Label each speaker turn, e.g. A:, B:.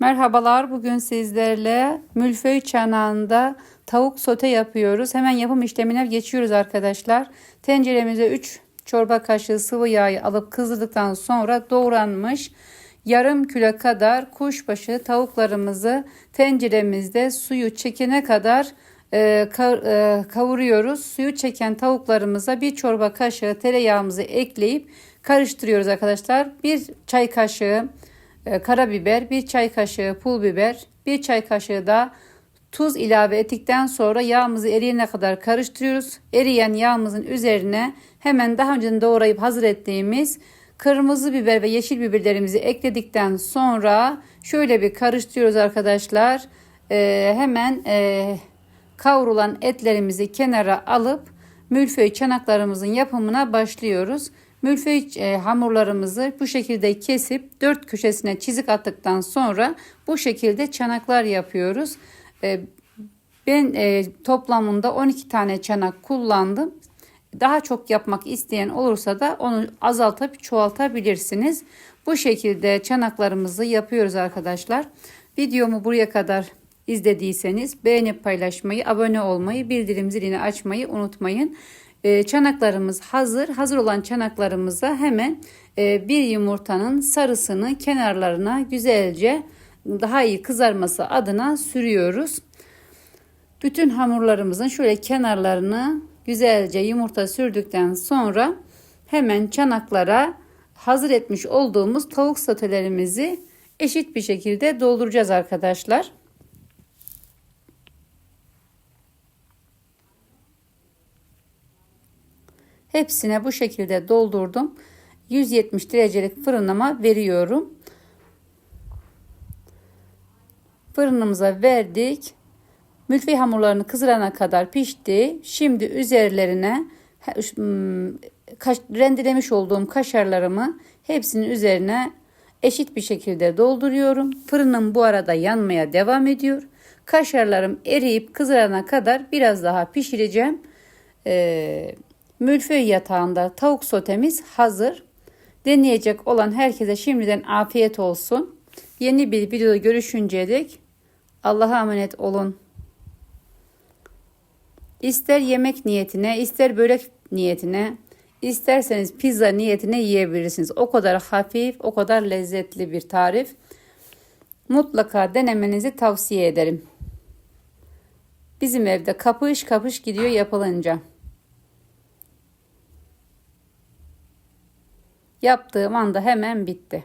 A: Merhabalar. Bugün sizlerle mülföy çanağında tavuk sote yapıyoruz. Hemen yapım işlemine geçiyoruz arkadaşlar. Tenceremize 3 çorba kaşığı sıvı yağı alıp kızdırdıktan sonra doğranmış yarım kilo kadar kuşbaşı tavuklarımızı tenceremizde suyu çekene kadar e, e, kavuruyoruz. Suyu çeken tavuklarımıza bir çorba kaşığı tereyağımızı ekleyip karıştırıyoruz arkadaşlar. Bir çay kaşığı karabiber, bir çay kaşığı pul biber, bir çay kaşığı da tuz ilave ettikten sonra yağımızı eriyene kadar karıştırıyoruz. Eriyen yağımızın üzerine hemen daha önceden doğrayıp hazır ettiğimiz kırmızı biber ve yeşil biberlerimizi ekledikten sonra şöyle bir karıştırıyoruz arkadaşlar. E, hemen e, kavrulan etlerimizi kenara alıp mülföy çanaklarımızın yapımına başlıyoruz. Mülföy e, hamurlarımızı bu şekilde kesip dört köşesine çizik attıktan sonra bu şekilde çanaklar yapıyoruz. E, ben e, toplamında 12 tane çanak kullandım. Daha çok yapmak isteyen olursa da onu azaltıp çoğaltabilirsiniz. Bu şekilde çanaklarımızı yapıyoruz arkadaşlar. Videomu buraya kadar izlediyseniz beğenip paylaşmayı, abone olmayı, bildirim zilini açmayı unutmayın. Ee, çanaklarımız hazır. Hazır olan çanaklarımıza hemen e, bir yumurtanın sarısını kenarlarına güzelce daha iyi kızarması adına sürüyoruz. Bütün hamurlarımızın şöyle kenarlarını güzelce yumurta sürdükten sonra hemen çanaklara hazır etmiş olduğumuz tavuk sotelerimizi eşit bir şekilde dolduracağız arkadaşlar. Hepsine bu şekilde doldurdum. 170 derecelik fırınlama veriyorum. Fırınımıza verdik. Mülfey hamurlarını kızarana kadar pişti. Şimdi üzerlerine rendelemiş olduğum kaşarlarımı hepsinin üzerine eşit bir şekilde dolduruyorum. Fırınım bu arada yanmaya devam ediyor. Kaşarlarım eriyip kızarana kadar biraz daha pişireceğim. Ee, Mülföy yatağında tavuk sotemiz hazır. Deneyecek olan herkese şimdiden afiyet olsun. Yeni bir videoda görüşünceye dek Allah'a emanet olun. İster yemek niyetine, ister börek niyetine, isterseniz pizza niyetine yiyebilirsiniz. O kadar hafif, o kadar lezzetli bir tarif. Mutlaka denemenizi tavsiye ederim. Bizim evde kapış kapış gidiyor yapılınca. Yaptığım anda hemen bitti.